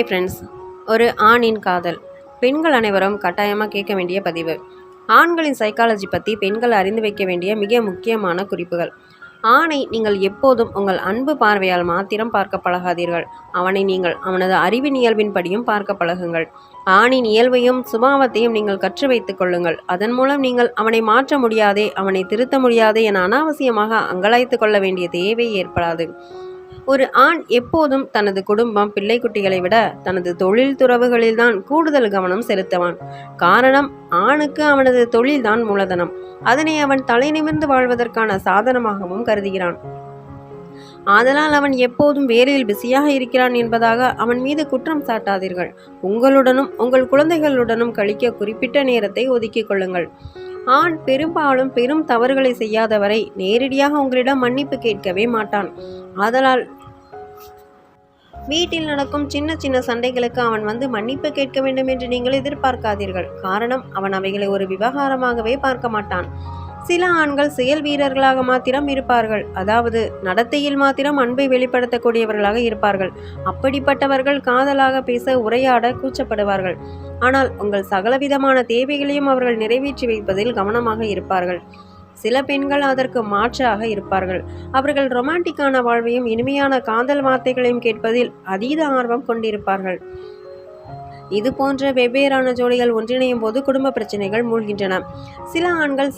Hi friends ஒரு ஆணின் காதல். பெண்கள் அனைவரும் கட்டாயமாக கேட்க வேண்டிய பதிவு. ஆண்களின் சைக்காலஜி பற்றி பெண்கள் அறிந்து வைக்க வேண்டிய மிக முக்கியமான குறிப்புகள். ஆணை நீங்கள் எப்போதும் உங்கள் அன்பு பார்வையால் மாத்திரம் பார்க்க பழகாதீர்கள். அவனை நீங்கள் அவனது அறிவின் இயல்பின் படியும் பார்க்க பழகுங்கள். ஆணின் இயல்பையும் சுபாவத்தையும் நீங்கள் கற்று வைத்துக் கொள்ளுங்கள். அதன் மூலம் நீங்கள் அவனை மாற்ற முடியாதே அவனை திருத்த முடியாதே என அனாவசியமாக அங்கலாய்த்து கொள்ள வேண்டிய தேவை ஏற்படாது. ஒரு ஆண் எப்போதும் தனது குடும்பம் பிள்ளைக்குட்டிகளை விட தனது தொழில் துறவுகளில்தான் கூடுதல் கவனம் செலுத்துவான். காரணம் ஆணுக்கு அவனது தொழில்தான் மூலதனம். அதனை அவன் தலை நிமிர்ந்து வாழ்வதற்கான சாதனமாகவும் கருதுகிறான். ஆதலால் அவன் எப்போதும் வேலையில் பிஸியாக இருக்கிறான் என்பதாக அவன் மீது குற்றம் சாட்டாதீர்கள். உங்களுடனும் உங்கள் குழந்தைகளுடனும் கழிக்க குறிப்பிட்ட நேரத்தை ஒதுக்கிக் கொள்ளுங்கள். ஆண் பெரும்பாலும் பெரும் தவறுகளை செய்யாதவரை நேரடியாக உங்களிடம் மன்னிப்பு கேட்கவே மாட்டான். ஆதலால் வீட்டில் நடக்கும் சின்ன சின்ன சண்டைகளுக்கு அவன் வந்து மன்னிப்பு கேட்க வேண்டும் என்று நீங்கள் எதிர்பார்க்காதீர்கள். காரணம் அவன் அவைகளை ஒரு விவகாரமாகவே பார்க்க மாட்டான். சில ஆண்கள் செயல் வீரர்களாக மாத்திரம் இருப்பார்கள். அதாவது நடத்தையில் மாத்திரம் அன்பை வெளிப்படுத்தக்கூடியவர்களாக இருப்பார்கள். அப்படிப்பட்டவர்கள் காதலாக பேச உரையாட கூச்சப்படுவார்கள். ஆனால் உங்கள் சகலவிதமான தேவைகளையும் அவர்கள் நிறைவேற்றி வைப்பதில் கவனமாக இருப்பார்கள். சில பெண்கள் அதற்கு மாற்றாக இருப்பார்கள். அவர்கள் ரொமான்டிக்கான வாழ்வையும் இனிமையான காதல் வார்த்தைகளையும் கேட்பதில் அதீத ஆர்வம் கொண்டிருப்பார்கள். இது போன்ற வெவ்வேறான ஜோடிகள் ஒன்றிணையும் போது குடும்ப பிரச்சனைகள் மூழ்கின்றன. சில ஆண்கள்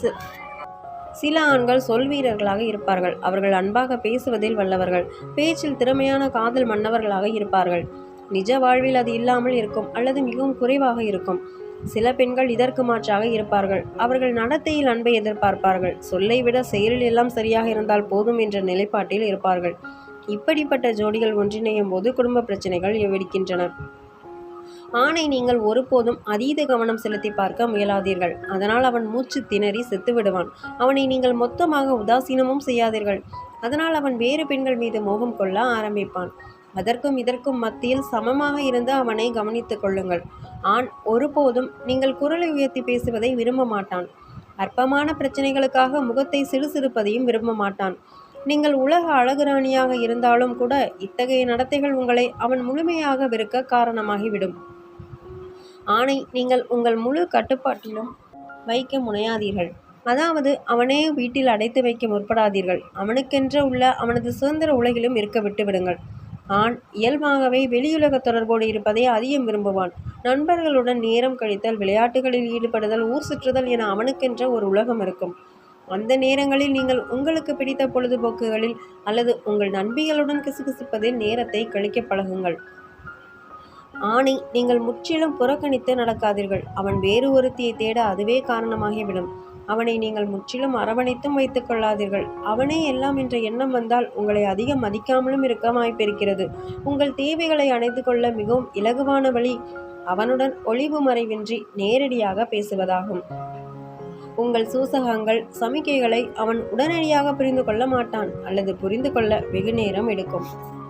சில ஆண்கள் சொல் வீரர்களாக இருப்பார்கள். அவர்கள் அன்பாக பேசுவதில் வல்லவர்கள். பேச்சில் திறமையான காதல் மன்னவர்களாக இருப்பார்கள். நிஜ வாழ்வில் அது இல்லாமல் இருக்கும் அல்லது மிகவும் குறைவாக இருக்கும். சில பெண்கள் இதற்கு மாற்றாக இருப்பார்கள். அவர்கள் நடத்தையில் அன்பை எதிர்பார்ப்பார்கள். சொல்லை விட செயலில் எல்லாம் சரியாக இருந்தால் போதும் என்ற நிலைப்பாட்டில் இருப்பார்கள். இப்படிப்பட்ட ஜோடிகள் ஒன்றிணையும் போது குடும்ப பிரச்சனைகள் வெடிக்கின்றன. ஆணை நீங்கள் ஒருபோதும் அதீத கவனம் செலுத்தி பார்க்க முயலாதீர்கள். அதனால் அவன் மூச்சு திணறி செத்து விடுவான். அவனை நீங்கள் மொத்தமாக உதாசீனமும் செய்யாதீர்கள். அதனால் அவன் வேறு பெண்கள் மீது மோகம் கொள்ள ஆரம்பிப்பான். அதற்கும் இதற்கும் மத்தியில் சமமாக இருந்து அவனை கவனித்துக் கொள்ளுங்கள். ஆண் ஒருபோதும் நீங்கள் குரலை உயர்த்தி பேசுவதை விரும்ப மாட்டான். அற்பமான பிரச்சனைகளுக்காக முகத்தை சிறுசிறுப்பதையும் விரும்ப மாட்டான். நீங்கள் உலக அழகுராணியாக இருந்தாலும் கூட இத்தகைய நடத்தைகள் உங்களை அவன் முழுமையாக வெறுக்க காரணமாகிவிடும். ஆணை நீங்கள் உங்கள் முழு கட்டுப்பாட்டிலும் வைக்க முனையாதீர்கள். அதாவது அவனே வீட்டில் அடைத்து வைக்க முற்படாதீர்கள். அவனுக்கென்ற உள்ள அவனது சுதந்திர உலகிலும் இருக்க விட்டு விடுங்கள் ஆண் இயல்பாகவே வெளியுலக தொடர்போடு இருப்பதை அதிகம் விரும்புவான். நண்பர்களுடன் நேரம் கழித்தல் விளையாட்டுகளில் ஈடுபடுதல் ஊர் சுற்றுதல் என அவனுக்கென்ற ஒரு உலகம் இருக்கும். அந்த நேரங்களில் நீங்கள் உங்களுக்கு பிடித்த பொழுதுபோக்குகளில் அல்லது உங்கள் நண்பிகளுடன் கிசுகிசுப்பதில் நேரத்தை கழிக்க பழகுங்கள். ஆணை நீங்கள் முற்றிலும் புறக்கணித்து நடக்காதீர்கள். அவன் வேறு ஒருத்தியை தேட அதுவே காரணமாகிவிடும். அவனை நீங்கள் முற்றிலும் அரவணைத்தும் வைத்துக் கொள்ளாதீர்கள். அவனே எல்லாம் என்ற எண்ணம் வந்தால் உங்களை அதிகம் மதிக்காமலும் இருக்க வாய்ப்பிருக்கிறது உங்கள் தேவைகளை அணைத்து கொள்ள மிகவும் இலகுவான வழி அவனுடன் ஒளிவு மறைவின்றி நேரடியாக பேசுவதாகும். உங்கள் சூசகங்கள் சமிக்கைகளை அவன் உடனடியாக புரிந்து கொள்ள மாட்டான் அல்லது புரிந்து கொள்ள வெகு நேரம் எடுக்கும்.